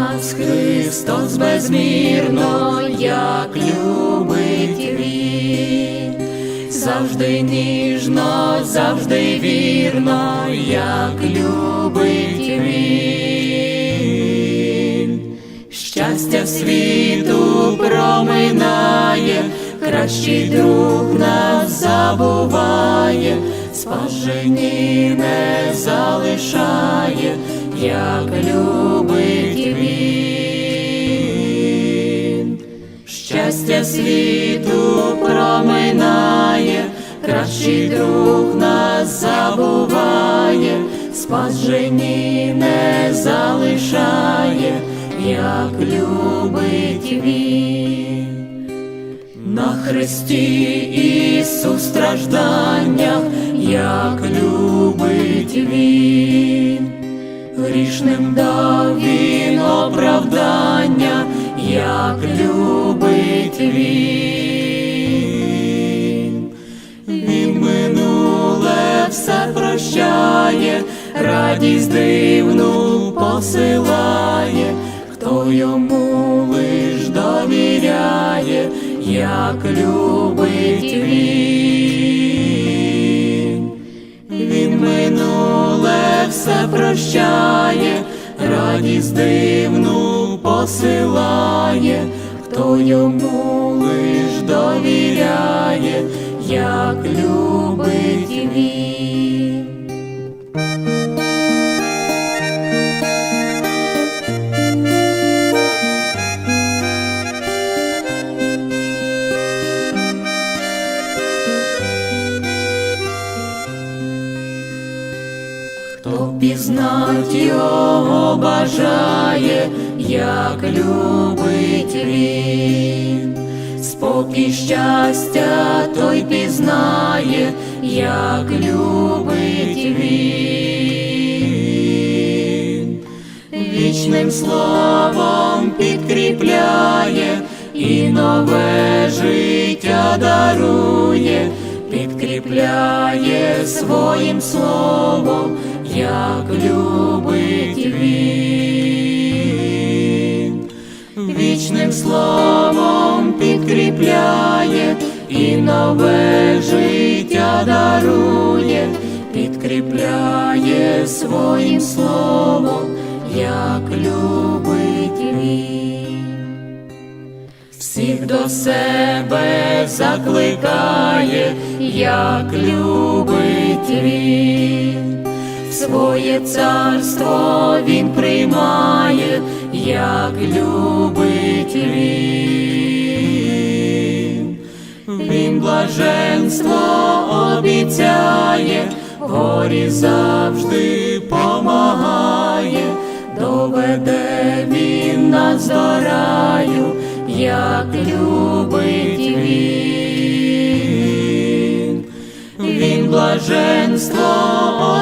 Нас Христос безмірно, як любить Він, завжди ніжно, завжди вірно, як любить Він. Щастя світу проминає, кращий друг нас забуває, спажені не залишає, як любить Щастя світу проминає, кращий друг нас забуває, спажені не залишає, як любить він. На хресті Ісус стражданнях, як любить Він, грішним дав як любить Він. Він минуле все прощає, радість дивну посилає, хто йому лиш довіряє, як любить він. Він минуле все прощає, радість дивну посилає, хто йому лиш довіряє, як любить він. Хто пізнать його бажає, як любить він, спокій щастя той пізнає, як любить він, вічним словом підкріпляє і нове життя дарує, підкріпляє своїм словом, як любить він, вічним словом підкріпляє і нове життя дарує, підкріпляє своїм словом, як любить він всіх до себе закликає, як любить він, своє царство він приймає, як любить він, він блаженство обіцяє, горі завжди помагає, доведе він нас до раю, як любить він. Він блаженство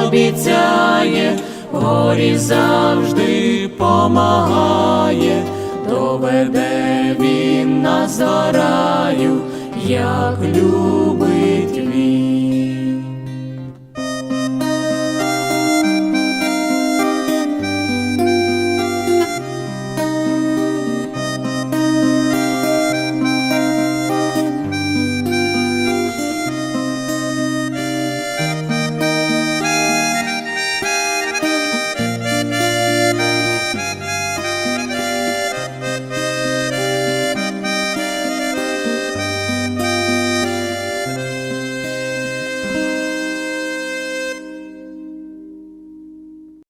обіцяє, горі завжди помагає, доведе він нас до раю, як любить.